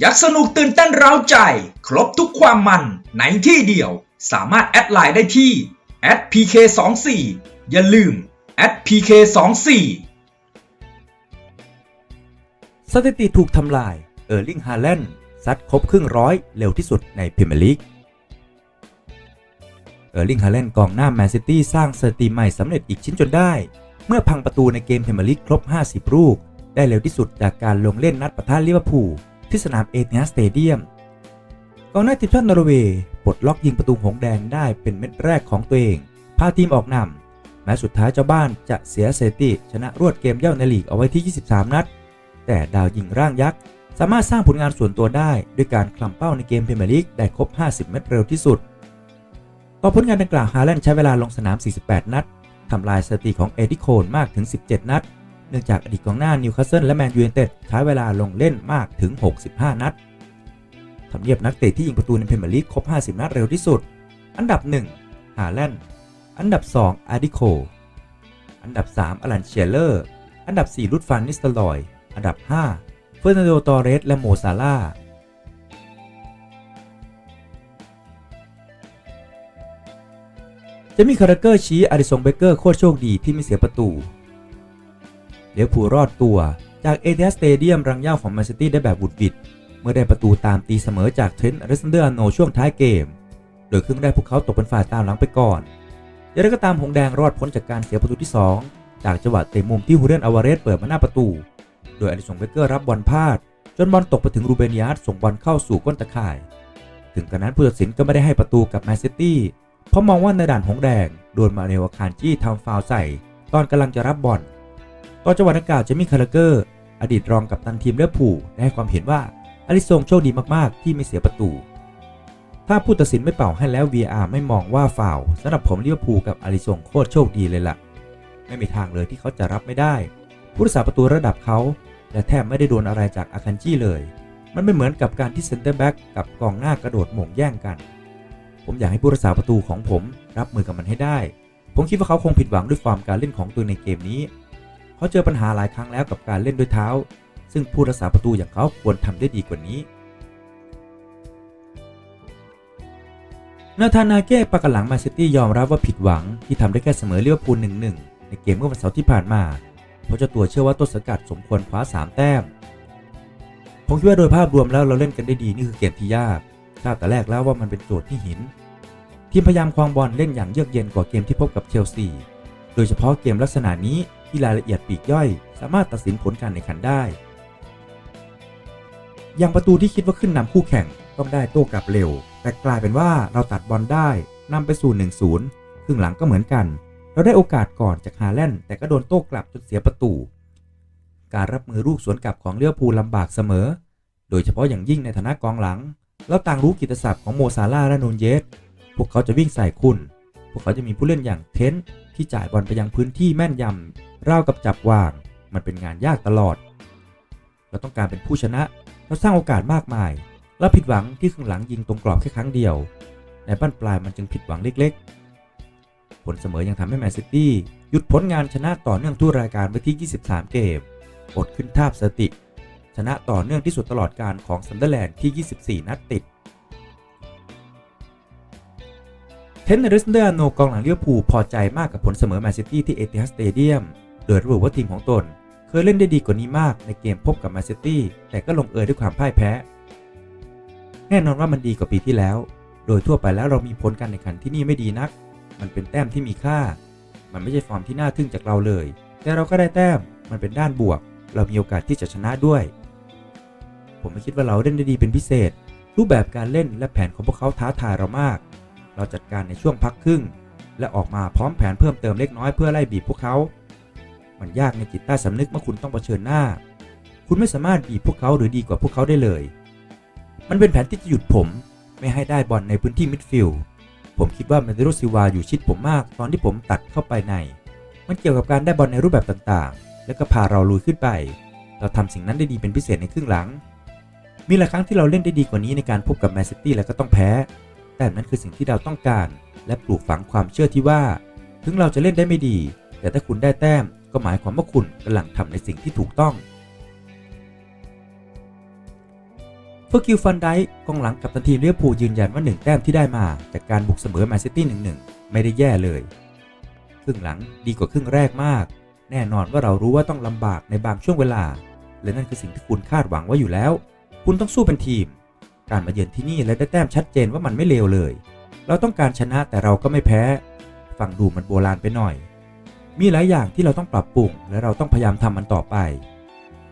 อยากสนุกตื่นเต้นเร้าใจ ครบทุกความมันในที่เดียว สามารถแอดไลน์ได้ที่ @pk24 อย่าลืม @pk24 สถิติถูกทำลาย เออร์ลิงฮาแลนด์ซัดครบครึ่งร้อยเร็วที่สุดในพรีเมียร์ลีก เออร์ลิงฮาแลนด์กองหน้าแมนซิตี้สร้างสถิติใหม่สำเร็จอีกชิ้นจนได้ เมื่อพังประตูในเกมพรีเมียร์ลีกครบ 50 ลูก ได้เร็วที่สุดจากการลงเล่นนัดปะทะลิเวอร์พูล ที่สนามเอเธนสเตเดียมกองหน้าทีมชาตินอร์เวย์ปลดล็อกยิงประตูหงแดงได้เป็นเม็ดแรกของตัวเอง พาทีมออกนำแม้สุดท้ายเจ้าบ้านจะเสียสถิติชนะรวดเกมเย่าในลีกเอาไว้ที่ 23 นัด แต่ดาวยิงร่างยักษ์ สามารถสร้างผลงานส่วนตัวได้ ด้วยการคลำเป้าในเกมพรเมียร์ลีกได้ครบ 50 เม็ดเร็วที่สุด ต่อผลงานดังกล่าวฮาแลนด์ใช้เวลาลงสนาม 48 นัดทำลายสถิติของเอ็ดดี้โคนมากถึง 17 นัด เนื่องจากอดีตกองหน้านิวคาสเซิลและแมนยูไนเต็ดใช้เวลาลงเล่นมากถึง 65 นัดทำเนียบนักเตะที่ยิงประตูในเพรีเมียร์ลีกครบ 50 นัดเร็วที่สุด อันดับ1ฮาแลนด์อันดับ 2 อาร์ดิโค อันดับ 3 อลันเชียเลอร์ อันดับ 4 ลุดฟานนิสตลอย อันดับ 5 เฟอร์นันโด ตอเรส และโมซาลาจะมีคาราเกอร์ชี้อาริสงเบเกอร์โคตรโชคดีที่ไม่เสียประตู เลี้ยวผูรอดตัว จากเอเธสเตเดียมรังย่าของแมนซิตี้ได้แบบบุดบิด เมื่อได้ประตูตามตีเสมอจากเทรนต์อเลสซานเดอร์อาร์โนช่วงท้ายเกม โดยครึ่งแรกพวกเขาตกเป็นฝ่ายตามหลังไปก่อนอย่างไรก็ตามหงแดงรอดพ้นจากการเสียประตูที่ 2 จากจังหวะเตะมุมที่ฮูเรนอาวาเรสเปิดมาหน้าประตู โดยอลิสงเบเกอร์รับบอลพลาด จนบอลตกไปถึงรูเบนยาร์ดส่งบอลเข้าสู่ก้นตะข่าย ถึงกระนั้นผู้ตัดสินก็ไม่ได้ให้ประตูกับแมนซิตี้เพราะมองว่าในด่านหงแดงโดนมาเนวาคานจี้ทำฟาวล์ใส่ ตอนกำลังจะรับบอล ตอนจังหวะดังกล่าวจะมีคาราเกอร์ อดีตรองกับตันทีมเลือพูลได้ให้ความเห็นว่าอลิซงโชคดีมากๆ ที่ไม่เสียประตู ถ้าผู้ตัดสินไม่เป่าให้แล้ว VR ไม่มองว่าฟาวสำหรับผมลิเวอร์พูลกับอาริซงโคตรโชคดีเลยล่ะ ไม่มีทางเลยที่เขาจะรับไม่ได้ ผู้รักษาประตูระดับเขาและแทบไม่ได้โดนอะไรจากอาคันจี้เลย มันไม่เหมือนกับการที่เซนเตอร์แบ็กกับกองหน้ากระโดดหม่งแย่งกัน ผมอยากให้ผู้รักษาประตูของผมรับมือกับมันให้ได้ ผมคิดว่าเขาคงผิดหวังด้วยฟอร์มการเล่นของตัวในเกมนี้ เขาเจอปัญหาหลายครั้งแล้วกับการเล่นด้วยเท้า ซึ่งผู้รักษาประตูอย่างเขาควรทำได้ดีกว่านี้ นาธานาเก้ประกันหลังมนซิตี้ยอมรับว่าผิดหวังที่ทำได้แค่เสมอเลิเวอร์พูล1-1ในเกมเมื่อวันเสาร์ที่ผ่านมา เพราะเจ้าตัวเชื่อว่าต้นสังกัดสมควรคว้า 3 แต้ม ผมคิดว่าโดยภาพรวมแล้วเราเล่นกันได้ดีนี่คือเกมที่ยากทราบแต่แรกแล้วว่ามันเป็นโจทย์ที่หิน ทีมพยายามครองบอลเล่นอย่างเยือกเย็นกว่าเกมที่พบกับเชลซี โดยเฉพาะเกมลักษณะนี้ ที่รายละเอียดปีกย่อย สามารถตัดสินผลการแข่งขันได้ อย่างประตูที่คิดว่าขึ้นนำคู่แข่งต้องได้โต้กลับเร็ว แต่กลายเป็นว่าเราตัดบอลได้นำไปสู่ 1-0 ครึ่งหลังก็เหมือนกัน เราได้โอกาสก่อนจากฮาแลนด์แต่ก็โดนโต้กลับจนเสียประตู การรับมือลูกสวนกลับของเลี้ยวภูลำบากเสมอ โดยเฉพาะอย่างยิ่งในฐานะกองหลังแล้วต่างรู้กิตศัพท์ของโมซาลาและนูนเยส พวกเขาจะวิ่งใส่คุณ พวกเขาจะมีผู้เล่นอย่างเทนที่จ่ายบอลไปยังพื้นที่แม่นยำราวกับจับวาง มันเป็นงานยากตลอด เราต้องการเป็นผู้ชนะเราสร้างโอกาสมากมาย แล้วผิดหวังที่ครึ่งหลังยิงตรงกรอบแค่ครั้งเดียว ในบ้านปลายมันจึงผิดหวังเล็กๆ ผลเสมอยังทำให้แมนซิตี้หยุดผลงานชนะต่อเนื่องทุกรายการไว้ที่ 23 เกมอดขึ้นทาบสติ ชนะต่อเนื่องที่สุดตลอดการของซันเดอร์แลนด์ที่ 24 นัดติด เทนเนอร์สเดอร์โนกองหลังเลี้ยวผูพอใจมากกับผลเสมอแมนซิตี้ที่เอติฮัสเตเดียมโดยระบุว่าทีมของตน เคยเล่นได้ดีกว่านี้มากในเกมพบกับแมนซิตี้แต่ก็ลงเอยด้วยความพ่ายแพ้ แน่นอนว่ามันดีกว่าปีที่แล้ว โดยทั่วไปแล้วเรามีผลการแข่งขันที่นี่ไม่ดีนัก มันเป็นแต้มที่มีค่า มันไม่ใช่ฟอร์มที่น่าทึ่งจากเราเลย แต่เราก็ได้แต้มมันเป็นด้านบวก เรามีโอกาสที่จะชนะด้วย ผมไม่คิดว่าเราเล่นได้ดีเป็นพิเศษ รูปแบบการเล่นและแผนของพวกเขาท้าทายเรามาก เราจัดการในช่วงพักครึ่ง และออกมาพร้อมแผนเพิ่มเติมเล็กน้อยเพื่อไล่บีบพวกเขา มันยากในจิตใต้สำนึกเมื่อคุณต้องเผชิญหน้า คุณไม่สามารถบีบพวกเขาหรือดีกว่าพวกเขาได้เลย มันเป็นแผนที่จะหยุดผม ไม่ให้ได้บอลในพื้นที่มิดฟิลด์ผมคิดว่าเมนเดโรซิวาอยู่ชิดผมมากตอนที่ผมตัดเข้าไปใน มันเกี่ยวกับการได้บอลในรูปแบบต่างๆ และก็พาเราลุยขึ้นไป เราทำสิ่งนั้นได้ดีเป็นพิเศษในครึ่งหลัง มีหลายครั้งที่เราเล่นได้ดีกว่านี้ในการพบกับแมนซิตี้แล้วก็ต้องแพ้ แต่นั่นคือสิ่งที่เราต้องการ และปลูกฝังความเชื่อที่ว่า ถึงเราจะเล่นได้ไม่ดี แต่ถ้าคุณได้แต้มก็หมายความว่าคุณกำลังทำในสิ่งที่ถูกต้องเฟอร์กิลฟันไดกองหลังกับตันทีมเลียพูยืนยันว่า 1 แต้มที่ได้มา จากการบุกเสมอแมนซิตี้1-1ไม่ได้แย่เลย ครึ่งหลังดีกว่าครึ่งแรกมาก แน่นอนว่าเรารู้ว่าต้องลำบากในบางช่วงเวลา และนั่นคือสิ่งที่คุณคาดหวังไว่าอยู่แล้ว คุณต้องสู้เป็นทีม การมาเยือนที่นี่และได้แต้มชัดเจนว่ามันไม่เลวเลย เราต้องการชนะแต่เราก็ไม่แพ้ ฟังดูมันโบราณไปหน่อย มีหลายอย่างที่เราต้องปรับปรุง และเราต้องพยายามทำมันต่อไป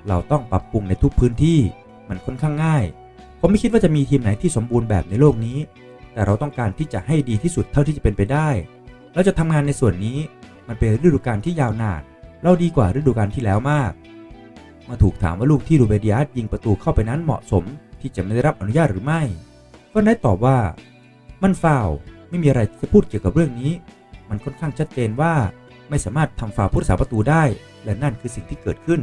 เราต้องปรับปรุงในทุกพื้นที่ มันค่อนข้างง่าย ผมไม่คิดว่าจะมีทีมไหนที่สมบูรณ์แบบในโลกนี้ แต่เราต้องการที่จะให้ดีที่สุดเท่าที่จะเป็นไปได้ เราจะทำงานในส่วนนี้ มันเป็นฤดูกาลที่ยาวนาน เราดีกว่าฤดูกาลที่แล้วมากมื่อถูกถามว่าลูกที่รูเบเดียสยิงประตูเข้าไปนั้นเหมาะสม ที่จะไม่ได้รับอนุญาตหรือไม่ก็ได้ตอบว่า มันฟาวไม่มีอะไรจะพูดเกี่ยวกับเรื่องนี้ มันค่อนข้างชัดเจนว่าไม่สามารถทำฟาวล์ผู้รักษาประตูได้ และนั่นคือสิ่งที่เกิดขึ้น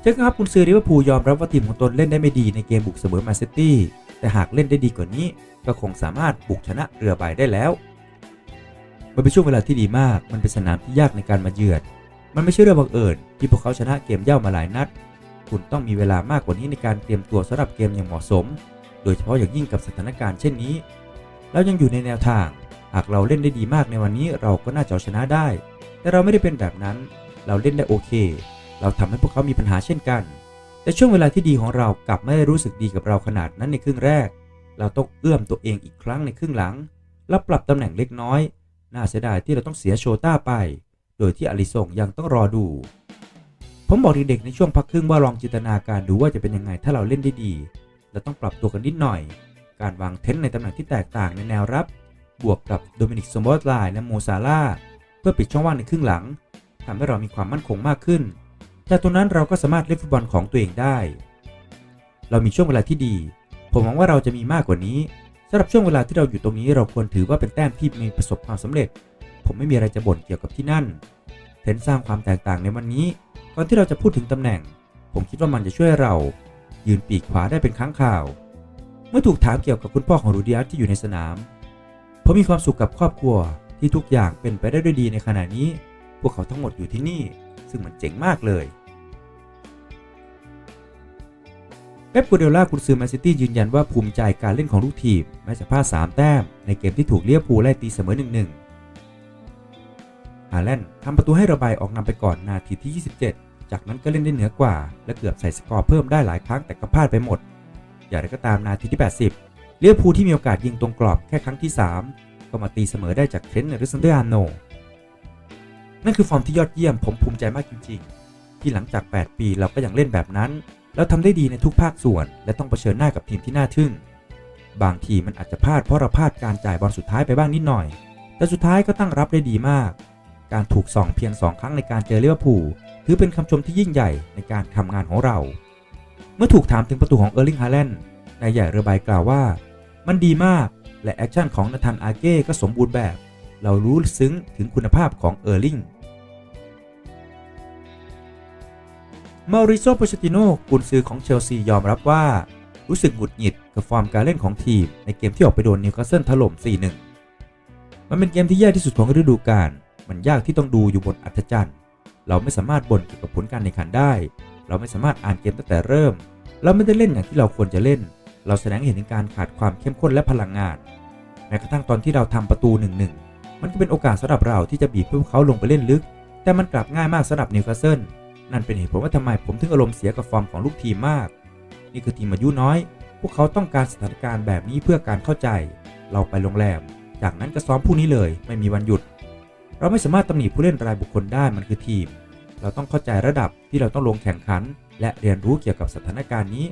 เช่นครับคุณซือริเวอร์พูลยอมรับว่าทีมของตนเล่นได้ไม่ดีในเกมบุกเสมอแมนซิตี้แต่หากเล่นได้ดีกว่านี้ ก็คงสามารถบุกชนะเรือใบได้แล้ว มันเป็นช่วงเวลาที่ดีมาก มันเป็นสนามที่ยากในการมาเยือน มันไม่ใช่เรื่องบังเอิญที่พวกเขาชนะเกมเย่ามาหลายนัด คุณต้องมีเวลามากกว่านี้ในการเตรียมตัวสำหรับเกมอย่างเหมาะสม โดยเฉพาะอย่างยิ่งกับสถานการณ์เช่นนี้เรายังอยู่ในแนวทาง หากเราเล่นได้ดีมากในวันนี้เราก็น่าจะชนะได้ แต่เราไม่ได้เป็นแบบนั้น เราเล่นได้โอเค เราทำให้พวกเขามีปัญหาเช่นกัน แต่ช่วงเวลาที่ดีของเรากลับไม่ได้รู้สึกดีกับเราขนาดนั้นในครึ่งแรก เราต้องเอื้อมตัวเองอีกครั้งในครึ่งหลัง และปรับตำแหน่งเล็กน้อย น่าเสียดายที่เราต้องเสียโชต้าไป โดยที่อลิซงยังต้องรอดู ผมบอกเด็กๆในช่วงพักครึ่งว่าลองจินตนาการดูว่าจะเป็นยังไงถ้าเราเล่นได้ดีเราต้องปรับตัวกันนิดหน่อย การวางเทนต์ในตำแหน่งที่แตกต่างในแนวรับ บวกกับโดมินิกสมบอสไลน์และโมซาร่าเพื่อปิดช่องว่างในครึ่งหลังทำให้เรามีความมั่นคงมากขึ้น จากตรงนั้นเราก็สามารถเล่นฟุตบอลของตัวเองได้ เรามีช่วงเวลาที่ดี ผมหวังว่าเราจะมีมากกว่านี้สำหรับช่วงเวลาที่เราอยู่ตรงนี้เราควรถือว่าเป็นแต้มที่มีประสบความสำเร็จ ผมไม่มีอะไรจะบ่นเกี่ยวกับที่นั่นเทนสร้างความแตกต่างในวันนี้ อนที่เราจะพูดถึงตำแหน่ง ผมคิดว่ามันจะช่วยเรา ยืนปีกขวาได้เป็นครั้งข่าว เมื่อถูกถามเกี่ยวกับคุณพ่อของรูดิอัสที่อยู่ในสนาม ผมมีความสุขกับครอบครัวที่ทุกอย่างเป็นไปได้ด้วยดีในขณะนี้ พวกเขาทั้งหมดอยู่ที่นี่ ซึ่งมันเจ๋งมากเลยเป๊ปกูเดล่ากุนซือแมนซิตี้ยืนยันว่าภูมิใจการเล่นของลูกทีมแม้จะพลาด3แต้ม ในเกมที่ถูกเลียพูลไล่ตีเสมอ 1-1ฮาแลนด์ทำประตูให้ระบายออกนำไปก่อนนาทีที่ 27 จากนั้นก็เล่นได้เหนือกว่า และเกือบใส่สกอร์เพิ่มได้หลายครั้งแต่ก็พลาดไปหมด อย่างไรก็ตามนาทีที่ 80 เลี้ยพูที่มีโอกาสยิงตรงกรอบแค่ครั้งที่ 3 ก็มาตีเสมอได้จากเทรนต์ริสันเดอร์อาโนนั่นคือฟอร์มที่ยอดเยี่ยมผมภูมิใจมากจริง ๆ ที่หลังจาก 8 ปีเราก็ยังเล่นแบบนั้น แล้วทำได้ดีในทุกภาคส่วน และต้องเผชิญหน้ากับทีมที่น่าทึ่ง บางทีมันอาจจะพลาดเพราะเราพลาดการจ่ายบอลสุดท้ายไปบ้างนิดหน่อย แต่สุดท้ายก็ตั้งรับได้ดีมาก การถูกส่องเพียง 2 ครั้งในการเจอเลี้ยวผู ถือเป็นคำชมที่ยิ่งใหญ่ในการทำงานของเรา เมื่อถูกถามถึงประตูของเออร์ลิงฮาแลนด์นายใหญ่เรือใบกล่าวว่า มันดีมากและแอคชั่นของนาธานอาเก้ก็สมบูรณ์แบบ เรารู้ซึ้งถึงคุณภาพของเออร์ลิงมาริโซโปเชติโนกุนซือของเชลซียอมรับว่า รู้สึกหงุดหงิดกับฟอร์มการเล่นของทีม ในเกมที่ออกไปโดนนิวคาสเซิลถล่ม 4-1 มันเป็นเกมที่แย่ที่สุดของฤดูกาล มันยากที่ต้องดูอยู่บนอัธจันทร์ เราไม่สามารถบ่นเกี่ยวกับผลการแข่งขันได้ เราไม่สามารถอ่านเกมตั้งแต่เริ่ม เราไม่ได้เล่นอย่างที่เราควรจะเล่น เราแสดงเห็นถึงการขาดความเข้มข้นและพลังงาน แม้กระทั่งตอนที่เราทำประตู1-1มันก็เป็นโอกาสสำหรับเราที่จะบีบพวกเขาลงไปเล่นลึก แต่มันกลับง่ายมากสำหรับนิวคาสเซิลนั่นเป็นเหตุผลว่าทำไมผมถึงอารมณ์เสียกับฟอร์มของลูกทีมมาก นี่คือทีมอายุน้อย พวกเขาต้องการสถานการณ์แบบนี้เพื่อการเข้าใจ เราไปโรงแรม จากนั้นก็ซ้อมผู้นี้เลย ไม่มีวันหยุด เราไม่สามารถตำหนิผู้เล่นรายบุคคลได้มันคือทีม เราต้องเข้าใจระดับที่เราต้องลงแข่งขัน และเรียนรู้เกี่ยวกับสถานการณ์นี้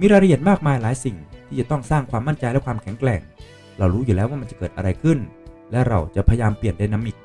มีรายละเอียดมากมายหลายสิ่งที่จะต้องสร้างความมั่นใจและความแข็งแกร่ง เรารู้อยู่แล้วว่ามันจะเกิดอะไรขึ้น และเราจะพยายามเปลี่ยนไดนามิก